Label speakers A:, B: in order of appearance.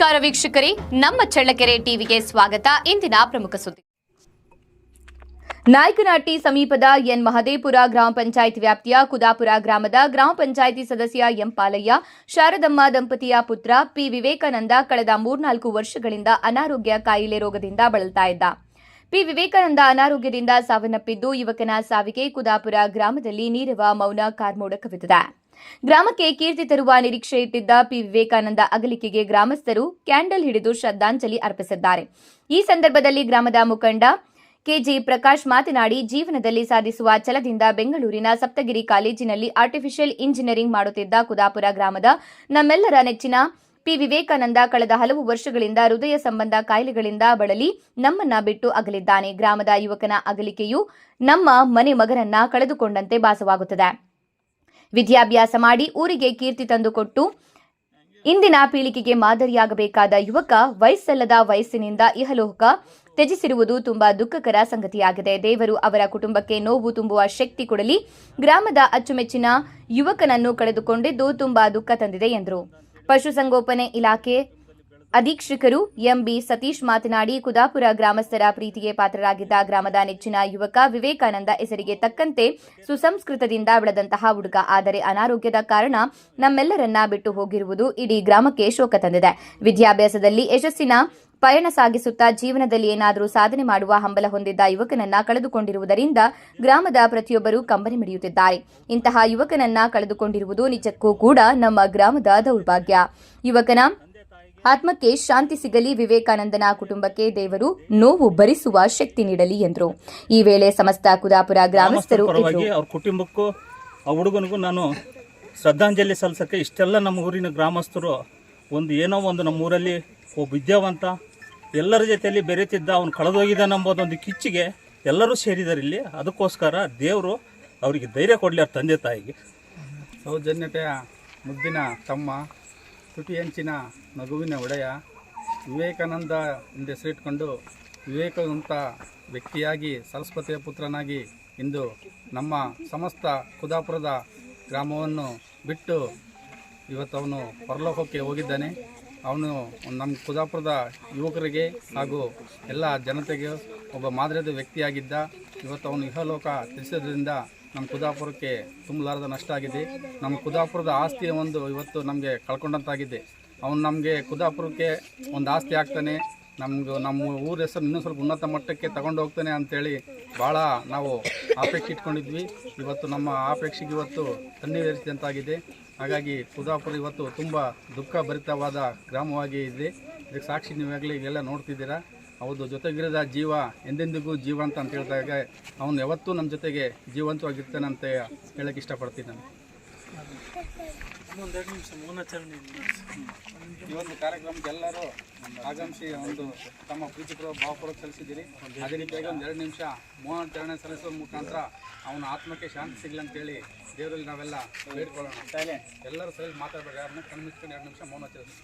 A: ವೀಕ್ಷಕರೇ, ನಮ್ಮ ಚಳ್ಳಕೆರೆ ಟಿವಿಗೆ ಸ್ವಾಗತ. ಇಂದಿನ ಪ್ರಮುಖ ಸುದ್ದಿ. ನಾಯಕನಹಟ್ಟಿ ಸಮೀಪದ ಎನ್ ಮಹದೇಪುರ ಗ್ರಾಮ ಪಂಚಾಯತ್ ವ್ಯಾಪ್ತಿಯ ಕುದಾಪುರ ಗ್ರಾಮದ ಗ್ರಾಮ ಪಂಚಾಯಿತಿ ಸದಸ್ಯ ಎಂ ಪಾಲಯ್ಯ, ಶಾರದಮ್ಮ ದಂಪತಿಯ ಪುತ್ರ ಪಿ ವಿವೇಕಾನಂದ ಕಳೆದ ಮೂರ್ನಾಲ್ಕು ವರ್ಷಗಳಿಂದ ಅನಾರೋಗ್ಯ ಕಾಯಿಲೆ ರೋಗದಿಂದ ಬಳಲ್ತಾ ಇದ್ದ. ಪಿ ವಿವೇಕಾನಂದ ಅನಾರೋಗ್ಯದಿಂದ ಸಾವನ್ನಪ್ಪಿದ್ದು, ಯುವಕನ ಸಾವಿಗೆ ಕುದಾಪುರ ಗ್ರಾಮದಲ್ಲಿ ನೀರವ ಮೌನ ಕಾರ್ಮೋಡ ಕವಿದಿದೆ ಗ್ರಾಮಕ್ಕೆ ಕೀರ್ತಿ ತರುವ ನಿರೀಕ್ಷೆ ಇಟ್ಟಿದ್ದ ಪಿ. ವಿವೇಕಾನಂದ ಅಗಲಿಕೆಗೆ ಗ್ರಾಮಸ್ಥರು ಕ್ಯಾಂಡಲ್ ಹಿಡಿದು ಶ್ರದ್ಧಾಂಜಲಿ ಅರ್ಪಿಸಿದ್ದಾರೆ. ಈ ಸಂದರ್ಭದಲ್ಲಿ ಗ್ರಾಮದ ಮುಖಂಡ ಕೆಜಿ ಪ್ರಕಾಶ್ ಮಾತನಾಡಿ, ಜೀವನದಲ್ಲಿ ಸಾಧಿಸುವ ಛಲದಿಂದ ಬೆಂಗಳೂರಿನ ಸಪ್ತಗಿರಿ ಕಾಲೇಜಿನಲ್ಲಿ ಆರ್ಟಿಫಿಷಿಯಲ್ ಇಂಜಿನಿಯರಿಂಗ್ ಮಾಡುತ್ತಿದ್ದ ಕುದಾಪುರ ಗ್ರಾಮದ ನಮ್ಮೆಲ್ಲರ ನೆಚ್ಚಿನ ಪಿ. ವಿವೇಕಾನಂದ ಕಳೆದ ಹಲವು ವರ್ಷಗಳಿಂದ ಹೃದಯ ಸಂಬಂಧ ಕಾಯಿಲೆಗಳಿಂದ ಬಳಲಿ ನಮ್ಮನ್ನ ಬಿಟ್ಟು ಅಗಲಿದ್ದಾನೆ. ಗ್ರಾಮದ ಯುವಕನ ಅಗಲಿಕೆಯು ನಮ್ಮ ಮನೆ ಮಗನನ್ನ ಕಳೆದುಕೊಂಡಂತೆ ಭಾಸವಾಗುತ್ತದೆ. ವಿದ್ಯಾಭ್ಯಾಸ ಮಾಡಿ ಊರಿಗೆ ಕೀರ್ತಿ ತಂದುಕೊಟ್ಟು ಇಂದಿನ ಪೀಳಿಗೆಗೆ ಮಾದರಿಯಾಗಬೇಕಾದ ಯುವಕ ವಯಸ್ಸಲ್ಲದ ವಯಸ್ಸಿನಿಂದ ಇಹಲೋಕ ತ್ಯಜಿಸಿರುವುದು ತುಂಬಾ ದುಃಖಕರ ಸಂಗತಿಯಾಗಿದೆ. ದೇವರು ಅವರ ಕುಟುಂಬಕ್ಕೆ ನೋವು ತುಂಬುವ ಶಕ್ತಿ ಕೊಡಲಿ, ಗ್ರಾಮದ ಅಚ್ಚುಮೆಚ್ಚಿನ ಯುವಕನನ್ನು ಕಳೆದುಕೊಂಡಿದ್ದು ತುಂಬಾ ದುಃಖ ತಂದಿದೆ ಎಂದರು. ಪಶುಸಂಗೋಪನೆ ಇಲಾಖೆ ಅಧೀಕ್ಷಕರು ಎಂಬಿ ಸತೀಶ್ ಮಾತನಾಡಿ, ಕುದಾಪುರ ಗ್ರಾಮಸ್ಥರ ಪ್ರೀತಿಗೆ ಪಾತ್ರರಾಗಿದ್ದ ಗ್ರಾಮದ ನೆಚ್ಚಿನ ಯುವಕ ವಿವೇಕಾನಂದ ಹೆಸರಿಗೆ ತಕ್ಕಂತೆ ಸುಸಂಸ್ಕೃತದಿಂದ ಬೆಳೆದಂತಹ ಹುಡುಗ. ಆದರೆ ಅನಾರೋಗ್ಯದ ಕಾರಣ ನಮ್ಮೆಲ್ಲರನ್ನ ಬಿಟ್ಟು ಹೋಗಿರುವುದು ಇಡೀ ಗ್ರಾಮಕ್ಕೆ ಶೋಕ ತಂದಿದೆ. ವಿದ್ಯಾಭ್ಯಾಸದಲ್ಲಿ ಯಶಸ್ಸಿನ ಪಯಣ ಸಾಗಿಸುತ್ತಾ ಜೀವನದಲ್ಲಿ ಏನಾದರೂ ಸಾಧನೆ ಮಾಡುವ ಹಂಬಲ ಹೊಂದಿದ್ದ ಯುವಕನನ್ನ ಕಳೆದುಕೊಂಡಿರುವುದರಿಂದ ಗ್ರಾಮದ ಪ್ರತಿಯೊಬ್ಬರು ಕಂಬನಿ ಮಿಡಿಯುತ್ತಿದ್ದಾರೆ. ಇಂತಹ ಯುವಕನನ್ನ ಕಳೆದುಕೊಂಡಿರುವುದು ನಿಜಕ್ಕೂ ಕೂಡ ನಮ್ಮ ಗ್ರಾಮದ ದೌರ್ಭಾಗ್ಯ. ಯುವಕನ ಆತ್ಮಕ್ಕೆ ಶಾಂತಿ ಸಿಗಲಿ ವಿವೇಕಾನಂದನ ಕುಟುಂಬಕ್ಕೆ ದೇವರು ನೋವು ಭರಿಸುವ ಶಕ್ತಿ ನೀಡಲಿ ಎಂದರು. ಈ ವೇಳೆ ಸಮಸ್ತ ಕುದಾಪುರ ಗ್ರಾಮಸ್ಥರು
B: ಅವ್ರ ಕುಟುಂಬಕ್ಕೂ ಆ ಹುಡುಗನಿಗೂ ನಾನು ಶ್ರದ್ಧಾಂಜಲಿ ಸಲ್ಲಿಸೋಕ್ಕೆ ಇಷ್ಟೆಲ್ಲ ನಮ್ಮ ಊರಿನ ಗ್ರಾಮಸ್ಥರು ಒಂದು ಏನೋ ಒಂದು ನಮ್ಮ ಊರಲ್ಲಿ ಒಬ್ಬ ವಿದ್ಯಾವಂತ ಎಲ್ಲರ ಜೊತೆಯಲ್ಲಿ ಬೆರೆತಿದ್ದ ಅವನು ಕಳೆದೋಗಿದ್ದಾನೆ ಅನ್ನೋದೊಂದು ಕಿಚ್ಚಿಗೆ ಎಲ್ಲರೂ ಸೇರಿದ್ದಾರೆ ಇಲ್ಲಿ. ಅದಕ್ಕೋಸ್ಕರ ದೇವರು ಅವರಿಗೆ ಧೈರ್ಯ ಕೊಡಲಿ ಅವ್ರ ತಂದೆ ತಾಯಿಗೆ.
C: ಸೌಜನ್ಯತೆಯ ಮುದ್ದಿನ ತಮ್ಮ ತುಟಿ ಹೆಂಚಿನ ನಗುವಿನ ಒಡೆಯ ವಿವೇಕಾನಂದ ಹೆಸರಿಟ್ಕೊಂಡು ವಿವೇಕವಂತ ವ್ಯಕ್ತಿಯಾಗಿ ಸರಸ್ವತಿಯ ಪುತ್ರನಾಗಿ ಇಂದು ನಮ್ಮ ಸಮಸ್ತ ಕುದಾಪುರದ ಗ್ರಾಮವನ್ನು ಬಿಟ್ಟು ಇವತ್ತು ಅವನು ಪರಲೋಕಕ್ಕೆ ಹೋಗಿದ್ದಾನೆ. ಅವನು ನಮ್ಮ ಕುದಾಪುರದ ಯುವಕರಿಗೆ ಹಾಗೂ ಎಲ್ಲ ಜನತೆಗೆ ಒಬ್ಬ ಮಾದರಿಯಾದ ವ್ಯಕ್ತಿಯಾಗಿದ್ದ ಇವತ್ತು ಅವನು ಇಹಲೋಕ ತಿಳಿಸೋದ್ರಿಂದ ನಮ್ಮ ಕುದಾಪುರಕ್ಕೆ ತುಂಬಲಾರದ ನಷ್ಟ ಆಗಿದೆ. ನಮ್ಮ ಕುದಾಪುರದ ಆಸ್ತಿ ಒಂದು ಇವತ್ತು ನಮಗೆ ಕಳ್ಕೊಂಡಂತಾಗಿದೆ. ಅವನು ನಮಗೆ ಕುದಾಪುರಕ್ಕೆ ಒಂದು ಆಸ್ತಿ ಆಗ್ತಾನೆ. ನಮ್ಗೆ ನಮ್ಮ ಊರ ಹೆಸರು ಇನ್ನೂ ಸ್ವಲ್ಪ ಉನ್ನತ ಮಟ್ಟಕ್ಕೆ ತಗೊಂಡು ಹೋಗ್ತಾನೆ ಅಂತೇಳಿ ಭಾಳ ನಾವು ಅಪೇಕ್ಷೆ ಇಟ್ಕೊಂಡಿದ್ವಿ. ಇವತ್ತು ನಮ್ಮ ಅಪೇಕ್ಷೆಗೆ ಇವತ್ತು ತಣ್ಣೀರಿಸಿದಂತಾಗಿದೆ ಹಾಗಾಗಿ ಕುದಾಪುರ ಇವತ್ತು ತುಂಬ ದುಃಖ ಭರಿತವಾದ ಗ್ರಾಮವಾಗಿ ಇದೆ. ಇದಕ್ಕೆ ಸಾಕ್ಷಿ ನೀವಾಗಲೇ ಈಗೆಲ್ಲ ನೋಡ್ತಿದ್ದೀರಾ. ಹೌದು ಜೊತೆಗಿರದ ಜೀವ ಎಂದೆಂದಿಗೂ ಜೀವಂತ ಅಂತ ಹೇಳಿದಾಗ ಅವನು ಯಾವತ್ತೂ ನಮ್ಮ ಜೊತೆಗೆ ಜೀವಂತವಾಗಿರ್ತಾನೆ ಅಂತ ಹೇಳಕ್ಕೆ ಇಷ್ಟಪಡ್ತೀನಿ ನಾನು. ಈ ಒಂದು ಕಾರ್ಯಕ್ರಮಕ್ಕೆ ಎಲ್ಲರೂ ಆಗಮಿಸಿ ಒಂದು ತಮ್ಮ ಪ್ರೀತಿಪೂರ್ವ ಭಾವಪೂರ್ವಕ ಸಲ್ಲಿಸಿದ್ದೀರಿ. ಅದೇ ರೀತಿಯಾಗಿ ಒಂದು ಎರಡು ನಿಮಿಷ ಮೌನಾಚರಣೆ ಸಲ್ಲಿಸುವ ಮುಖಾಂತರ ಅವನ ಆತ್ಮಕ್ಕೆ ಶಾಂತಿ ಸಿಗಲಿ ಅಂತೇಳಿ ದೇವರಲ್ಲಿ ನಾವೆಲ್ಲ ಬೇಡ್ಕೊಳ್ಳೋಣ. ಎಲ್ಲರೂ ಸರಿ ಮಾತಾಡಬೇಡಿ ಯಾರನ್ನ ಕಣ್ಮಿಸ್ಕೊಂಡು ಎರಡು ನಿಮಿಷ ಮೌನಾಚರಣೆ